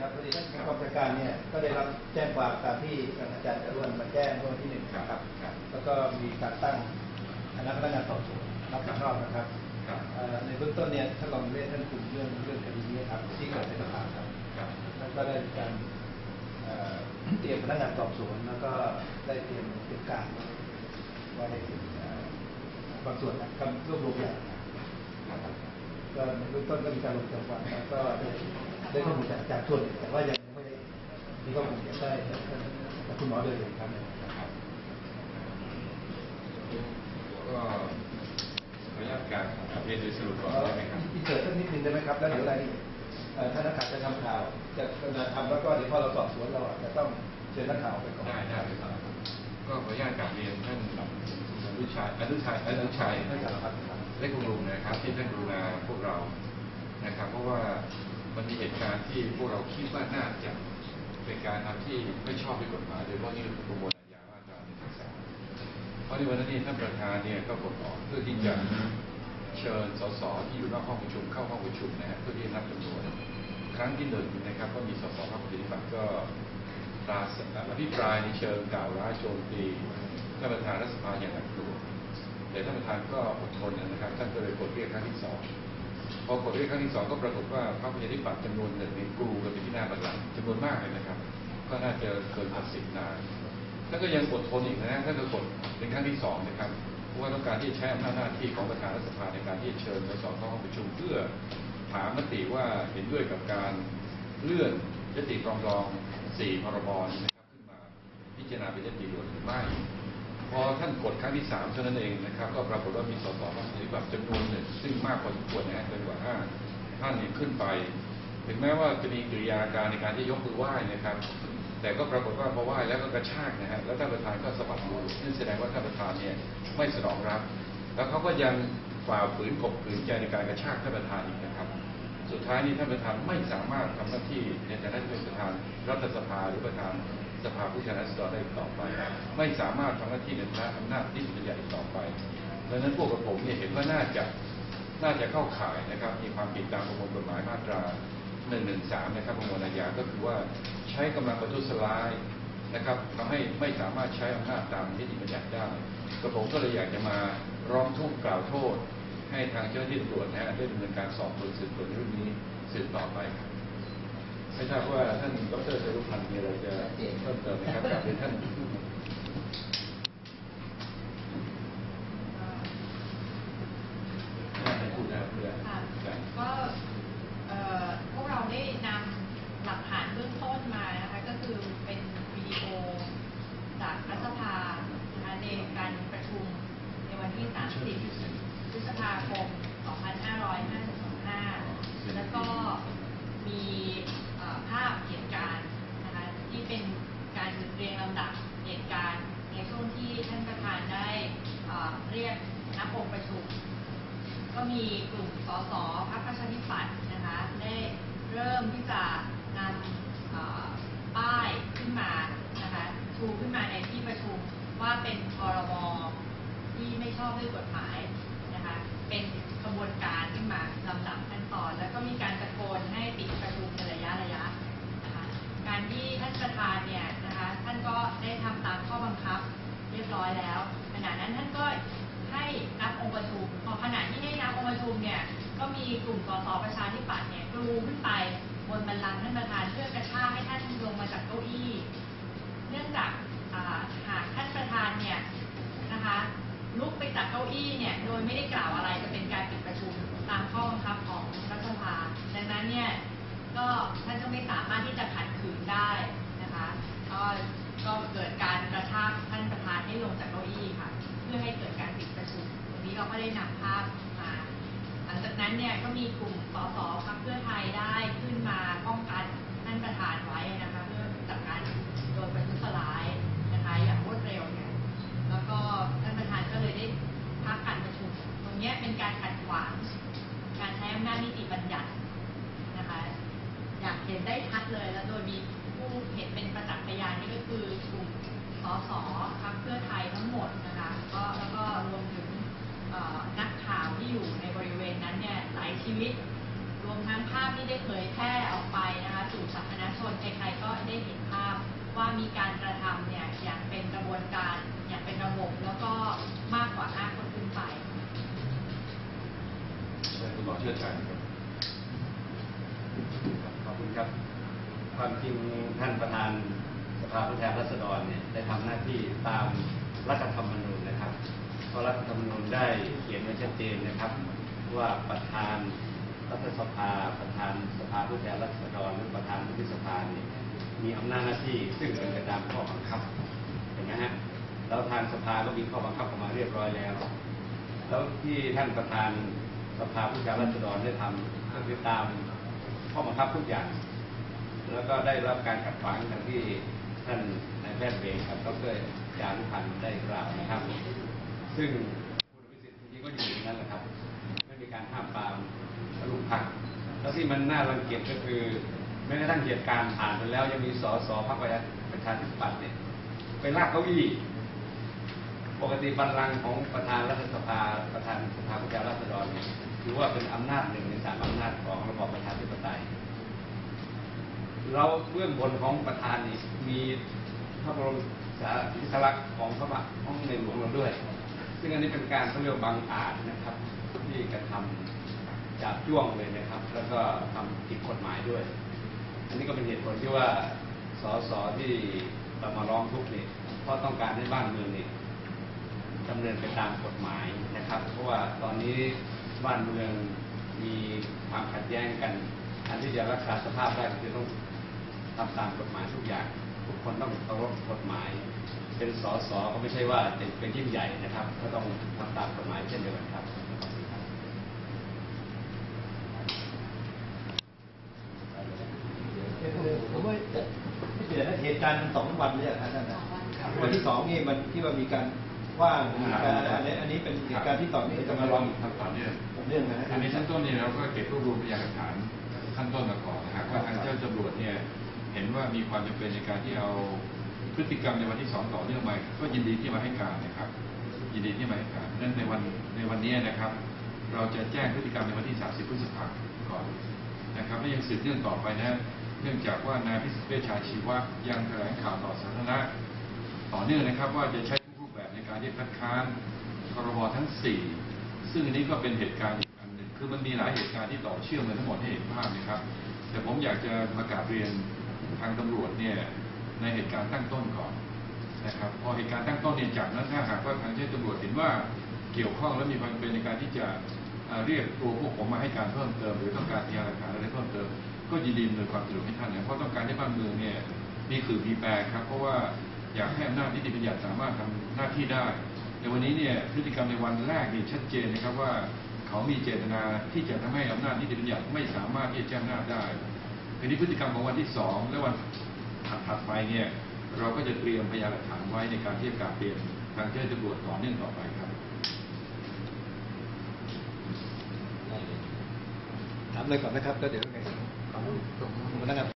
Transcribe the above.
ครับพอดีท่านกองการการเนี่ยก็ได้รับแจ้งความตามที่อาจารย์จรวนมาแจ้งเมื่อวันที่หนึ่งนะครับครับแล้วก็มีการตั้งคณะพนักงานสอบสวนรับผิดชอบนะครับครับเอ่อในเบื้องต้นเนี่ยท่านรองเรียนท่านคุมเรื่องเรื่องคดีนี้ครับที่เกิดในสภาครับครับแล้วก็ได้มีการเอ่อเตรียมพนักงานสอบสวนแล้วก็ได้เตรียมเตรียมการไว้เอ่อบางส่วนนะครับรวบรวมอย่างนะครับก็ในเบื้องต้นก็มีการลงจำวันแล้วก็ได้ ได้ข้อมูลจากจากส่วนหนึ่งแต่ว่ายังไม่ได้มีข้อมูลจากได้จากคุณหมอโดยเองครับครับก็ขออนุญาตการเรียนโดยสรุปก่อนได้ไหมครับที่เกิดสักนิดนึงได้ไหมครับแล้วเดี๋ยวรายละเอียดเอ่อถ้านักข่าวจะทำข่าวจะจะทำแล้วก็เดี๋ยวพอเราสอบสวนเราอาจจะต้องเชิญนักข่าวไปก่อนได้ได้ครับก็ขออนุญาตกราบเรียนท่านอนุชัยอนุชัยอนุชัยนักข่าวครับเล็กคุณลุงนะครับที่ท่านกรุณาพวกเรานะครับ เพราะว่า มันมีเหตุการณ์ที่พวกเราคิดว่าน่าจะเป็นการทำที่ไม่ชอบด้วยกฎหมายโดยเฉพาะนี่คือประมวลอาญามาตราหนึ่งสามเพราะในวันนั้นนี่ท่านประธานเนี่ยก็กดออกเพื่อที่จะเชิญสสที่อยู่นอกห้องประชุมเข้าห้องประชุมนะฮะเพื่อที่จะนับจำนวนครั้งที่หนึ่งนะครับก็มีสสพรรคประชาธิปัตย์ก็ปราศอภิปรายในเชิงกล่าวร้ายโจมตีท่านประธานรัฐสภาอย่างหนักหน่วงแต่ท่านประธานก็อดทนนะครับท่านก็เลยกดเรียกครั้งที่สอง พอกดเรียกครั้งที่สองก็ปรากฏว่าพรรคประชาธิปัตย์จำนวนหนึ่งในกรูกันไปที่หน้าบัลลังก์จำนวนมากเลยนะครับ ก็น่าจะเกินพันสิบนายท่านก็ยังอดทนอีกนะท่านก็กดเป็นครั้งที่สองนะครับเพราะว่าต้องการที่จะใช้อำนาจหน้าที่ของประธานรัฐสภาในการที่จะเชิญสสเข้าห้องประชุมเพื่อถามมติว่าเห็นด้วยกับการเลื่อนยติปรองดองสี่พรบนี้นะครับขึ้นมาพิจารณาเป็นยติด่วนหรือไม่ พอท่านกดครั้งที่สามเท่านั้นเองนะครับ ก็ปรากฏว่ามีสสบางส่วนจำนวนหนึ่งซึ่งมากพอสมควรนะฮะเกินกว่าห้าท่านเนี่ยขึ้นไป ถึงแม้ว่าจะมีกิริยาการในการที่ยกมือไหว้นะครับ แต่ก็ปรากฏว่าพอไหว้แล้วก็กระชากนะฮะแล้วท่านประธานก็สะบัดมือนั่นแสดงว่าท่านประธานเนี่ยไม่สนองรับ แล้วเขาก็ยังฝ่าฝืนข่มขืนใจในการกระชากท่านประธานอีกนะครับ สุดท้ายนี้ท่านประธานไม่สามารถทำหน้าที่ในฐานะที่เป็นประธานรัฐสภาหรือประธาน สภาผู้แทนราษฎรได้อีกต่อไป ไม่สามารถทำหน้าที่ในฐานะอำนาจที่เป็นใหญ่อีกต่อไปดังนั้นพวกกับผมเนี่ยเห็นว่าน่าจะน่าจะเข้าข่ายนะครับ มีความผิดตามประมวลกฎหมายมาตรา 113 นะครับประมวลอาญาก็คือว่าใช้กำลังประทุษร้ายนะครับทำให้ไม่สามารถใช้อำนาจตามนิติบัญญัติได้กระผมก็เลยอยากจะมาร้องทุกข์กล่าวโทษ ให้ทางเจ้าหน้าที่ตำรวจนะฮะได้ดำเนินการสอบสวนสืบสวนเรื่องนี้สืบต่อไปครับ ไม่ทราบว่าท่านดรเสรุพันธ์มีอะไรจะเพิ่มเติมไหมครับกับท่าน การกระทำเนี่ยอย่างเป็นกระบวนการอย่างเป็นระบบแล้วก็มากกว่าห้าคนขึ้นไปคุณหมอเชื่อใจครับขอบคุณครับ ความจริงท่านประธานสภาผู้แทนราษฎรเนี่ยได้ทำหน้าที่ตามรัฐธรรมนูญนะครับเพราะรัฐธรรมนูญได้เขียนไว้ชัดเจนนะครับ ว่าประธาน รัฐสภาประธานสภาผู้แทนราษฎรหรือประธานวุฒิสภาเนี่ยมีอำนาจหน้าที่ซึ่งเป็นไปตามข้อบังคับเห็นไหมฮะแล้วทางสภาก็มีข้อบังคับออกมาเรียบร้อยแล้ว แล้วที่ท่านประธานสภาผู้แทนราษฎรได้ทำก็คือตามข้อบังคับทุกอย่าง แล้วก็ได้รับการขัดขวางอย่างที่ท่านนายแพทย์เบงกับดรยานุพันธ์ได้กล่าวนะครับ ซึ่ง พักแล้วที่มันน่ารังเกียจก็คือแม้กระทั่งเหตุการณ์ผ่านไปแล้วยังมีสสพรรคประชาธิปัตย์เนี่ยไปลากเก้าอี้ปกติบัลลังก์ของประธานรัฐสภาประธานสภาผู้แทนราษฎรเนี่ยถือว่าเป็นอำนาจหนึ่งในสามอำนาจของระบอบประชาธิปไตยเราเบื้องบนของประธานนี่มีพระบรมสารีริกลักษณ์ของพระบาทของในหลวงเราด้วย ซึ่งอันนี้เป็นการเขาเรียกว่าบังอาจนะครับ ที่กระทำ จับจ้วงเลยนะครับ แล้วก็ทำผิดกฎหมายด้วย อันนี้ก็เป็นเหตุผลที่ว่าสสที่เรามาร้องทุกข์นี่เพราะต้องการให้บ้านเมืองนี่ดำเนินไปตามกฎหมายนะครับ เพราะว่าตอนนี้บ้านเมืองมีความขัดแย้งกัน อันที่จะรักษาสภาพได้ก็คือต้องทำตามกฎหมายทุกอย่าง ทุกคนต้องเคารพกฎหมาย เป็นสสก็ไม่ใช่ว่าจะเป็นยิ่งใหญ่นะครับ ก็ต้องทำตามกฎหมายเช่นเดียวกันครับ ผมว่าไม่เสียนะเหตุการณ์มันสอง วันเลยอะครับท่านนะวันที่สองนี่มันที่ว่ามีการว่างมีการอันนี้อันนี้เป็นเหตุการณ์ที่ต่อเนื่องจะจะมามาลลอองงทำต่อเนื่องต่อเนื่องนะฮะอันนี้ขั้นต้นเนี่ยเราก็เก็บรวบรวมพยานหลักฐานขั้นต้นมาก่อนนะครับว่าทางเจ้าตำรวจเนี่ยเห็นว่ามีความจำเป็นในการที่เอาพฤติกรรมในวันที่สองต่อเนื่องมาก็ยินดีที่มาให้การนะครับ ยินดีที่มาให้การนั่นในวันในวันนี้นะครับ เราจะแจ้งพฤติกรรมในวันที่ 30 พฤษภาคมก่อนนะครับและยังสืบเนื่องต่อไปนะ เนื่องจากว่านายพิสิทธิ์เวชชาชีวะยังแถลงข่าวต่อสาธารณะต่อเนื่องนะครับว่าจะใช้รูปแบบในการที่คัดค้านครบทั้ง 4 ซึ่งอันนี้ก็เป็นเหตุการณ์อีกอันหนึ่งคือมันมีหลายเหตุการณ์ที่ต่อเชื่อมกันทั้งหมดให้เห็นภาพนะครับ แต่ผมอยากจะมากาบเรียนทางตำรวจเนี่ยในเหตุการณ์ตั้งต้นก่อนนะครับพอเหตุการณ์ตั้งต้นเนี่ยจากนั้นถ้าหากว่าทางเจ้าตำรวจเห็นว่าเกี่ยวข้องและมีความเป็นในการที่จะเรียกตัวพวกผมมาให้การเพิ่มเติม หรือต้องการพยานหลักฐานอะไรเพิ่มเติม ยินดีอำนวยความสะดวกให้ท่านนะเพราะต้องการให้บ้านเมืองเนี่ยมีคือมีแปรครับ เพราะว่าอยากให้อำนาจนิติบัญญัติสามารถทำหน้าที่ได้ในวันนี้เนี่ยพฤติกรรมในวันแรกนี่ชัดเจนนะครับว่าเขามีเจตนาที่จะทำให้อำนาจนิติบัญญัติไม่สามารถที่จะแจ้งอำนาได้ทีนี้พฤติกรรมของวันที่สองและวันถัดไปเนี่ยเราก็จะเตรียมพยานหลักฐานไว้ในการที่จะกาบเรียนทางเจ้าตำรวจต่อเนื่องต่อไปครับถามเลยก่อนนะครับแล้วเดี๋ยวไง kemenangan.